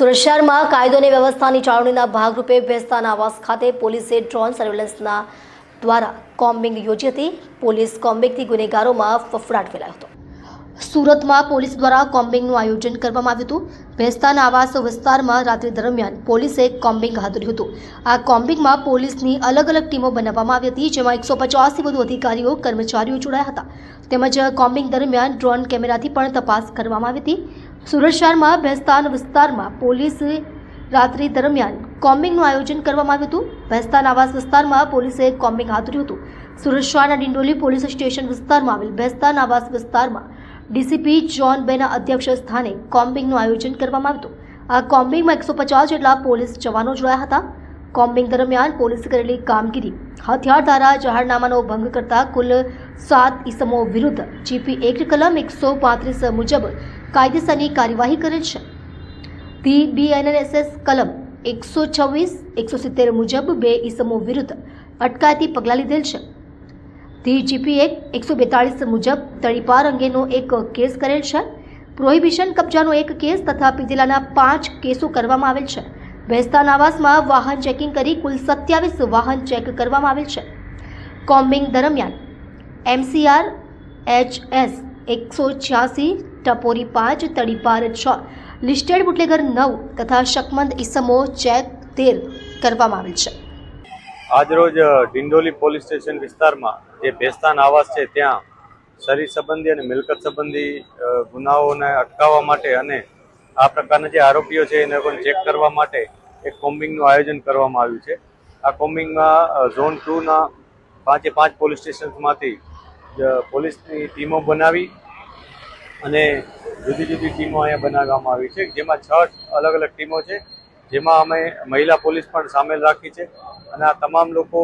સુરત શહેરમાં કાયદો અને વ્યવસ્થાની જાળવણીના ભાગરૂપે ભેસ્તાના આવાસ ખાતે પોલીસે ડ્રોન સર્વેલન્સના દ્વારા કોમ્બિંગ યોજી હતી. પોલીસ કોમ્બિંગથી ગુનેગારોમાં ફફડાટ ફેલાયો હતો. સુરતમાં પોલીસ દ્વારા કોમ્બિંગનું આયોજન કરવામાં આવ્યું હતું. ભેસ્તાના આવાસ વિસ્તારમાં રાત્રિ દરમિયાન પોલીસે કોમ્બિંગ હાથ ધર્યું હતું. આ કોમ્બિંગમાં પોલીસની અલગ અલગ ટીમો બનાવવામાં આવી હતી, જેમાં એકસો પચાસથી વધુ અધિકારીઓ, કર્મચારીઓ જોડાયા હતા. તેમજ કોમ્બિંગ દરમિયાન ડ્રોન કેમેરાથી પણ તપાસ કરવામાં આવી હતી. સુરત શહેરમાં ભેસ્તાન વિસ્તારમાં પોલીસે રાત્રિ દરમિયાન કોમ્બિંગનું આયોજન કરવામાં આવ્યું હતું. ભેસ્તાન આવાસ વિસ્તારમાં પોલીસે કોમ્બિંગ હાથ ધર્યું હતું. સુરત શહેરના ડિંડોલી પોલીસ સ્ટેશન વિસ્તારમાં આવેલ ભેસ્તાન આવાસ વિસ્તારમાં ડીસીપી જ્હોન બેના અધ્યક્ષ સ્થાને કોમ્બિંગનું આયોજન કરવામાં આવ્યું હતું. આ કોમ્બિંગમાં એકસો પચાસ જેટલા પોલીસ જવાનો જોડાયા હતા. કોમ્બિંગ દરમિયાન પોલીસે કરેલી કામગીરી હથિયાર ધારા જાહેરનામાનો ભંગ કરતા કુલ સાત ઇસમો વિરુદ્ધ જીપી એક્ટ કલમ એકસો પાંત્રીસ મુજબ કાયદેસરની કાર્યવાહી કરેલ છે. ધી બીએનએસએસ કલમ એકસો છવ્વીસ, એકસો સિત્તેર મુજબ બે ઇસમો વિરુદ્ધ અટકાયતી પગલાં લીધેલ છે. ધી જીપી એક એકસો બેતાળીસ મુજબ તળીપાર અંગેનો એક કેસ કરેલ છે. પ્રોહિબિશન કબજાનો એક કેસ તથા પીધેલાના પાંચ કેસો કરવામાં આવેલ છે. ભેસ્તાન આવાસમાં વાહન ચેકિંગ કરી કુલ સત્યાવીસ વાહન ચેક કરવામાં આવેલ છે. કોમ્બિંગ દરમિયાન એમસીઆર એચ એસ એકસો છ્યાસી, ટપોરી પાંચ, તડીપાર છ, લિસ્ટેડ બુટલેગર નવ તથા શકમંદ ઇસમો ચેક તેર કરવામાં આવેલ છે. આજરોજ ડિંડોલી પોલીસ સ્ટેશન વિસ્તારમાં જે ભેસ્તાન આવાસ છે ત્યાં શરીર સંબંધી અને મિલકત સંબંધી ગુનાઓને અટકાવવા માટે અને આ પ્રકારના જે આરોપીઓ છે, એને પણ ચેક કરવા માટે એક કોમ્બિંગનું આયોજન કરવામાં આવ્યું છે. આ કોમ્બિંગમાં ઝોન ટુના પાંચે પાંચ પોલીસ સ્ટેશન્સમાંથી પોલીસની ટીમો બનાવી અને જુદી જુદી ટીમો અહીંયા બનાવવામાં આવી છે. જેમાં છ અલગ અલગ ટીમો છે. જેમાં અમે મહિલા પોલીસ પણ સામેલ રાખી છે અને આ તમામ લોકો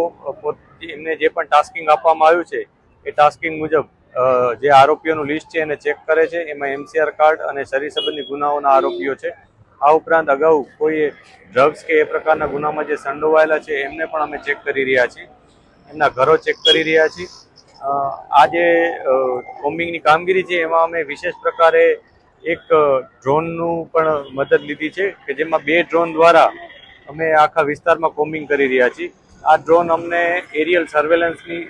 એમને જે પણ ટાસ્કિંગ આપવામાં આવ્યું છે, એ ટાસ્કિંગ મુજબ જે આરોપીઓનું લિસ્ટ છે એને ચેક કરે છે. એમાં એમસીઆર કાર્ડ અને શરીર સંબંધી ગુનાઓના આરોપીઓ છે. આ ઉપરાંત અગાઉ કોઈ ડ્રગ્સ કે એ પ્રકારના ગુનામાં જે સંડોવાયેલા છે, એમને પણ અમે ચેક કરી રહ્યા છીએ. એમના ઘરો ચેક કરી રહ્યા છીએ. આ જે કોમ્બિંગની કામગીરી છે, એમાં અમે વિશેષ પ્રકારે એક ડ્રોનનું પણ મદદ લીધી છે કે જેમાં બે ડ્રોન દ્વારા અમે આખા વિસ્તારમાં કોમ્બિંગ કરી રહ્યા છીએ. આ ડ્રોન અમને એરિયલ સર્વેલન્સની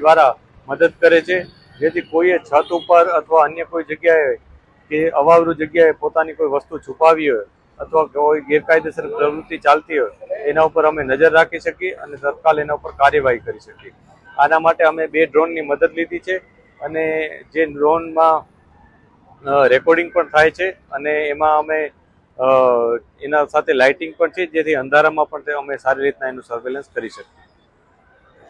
દ્વારા મદદ કરે છે. જેથી કોઈએ છત ઉપર અથવા અન્ય કોઈ જગ્યાએ કે અવાવરું જગ્યાએ પોતાની કોઈ વસ્તુ છુપાવી હોય અથવા કોઈ ગેરકાયદેસર પ્રવૃત્તિ ચાલતી હોય, એના ઉપર અમે નજર રાખી શકીએ અને તત્કાલ એના ઉપર કાર્યવાહી કરી શકીએ. આના માટે અમે બે ડ્રોનની મદદ લીધી છે અને જે ડ્રોનમાં રેકોર્ડિંગ પણ થાય છે અને એમાં અમે એના સાથે લાઇટિંગ પણ છે જેથી અંધારામાં પણ અમે સારી રીતના એનું સર્વેલન્સ કરી શકીએ.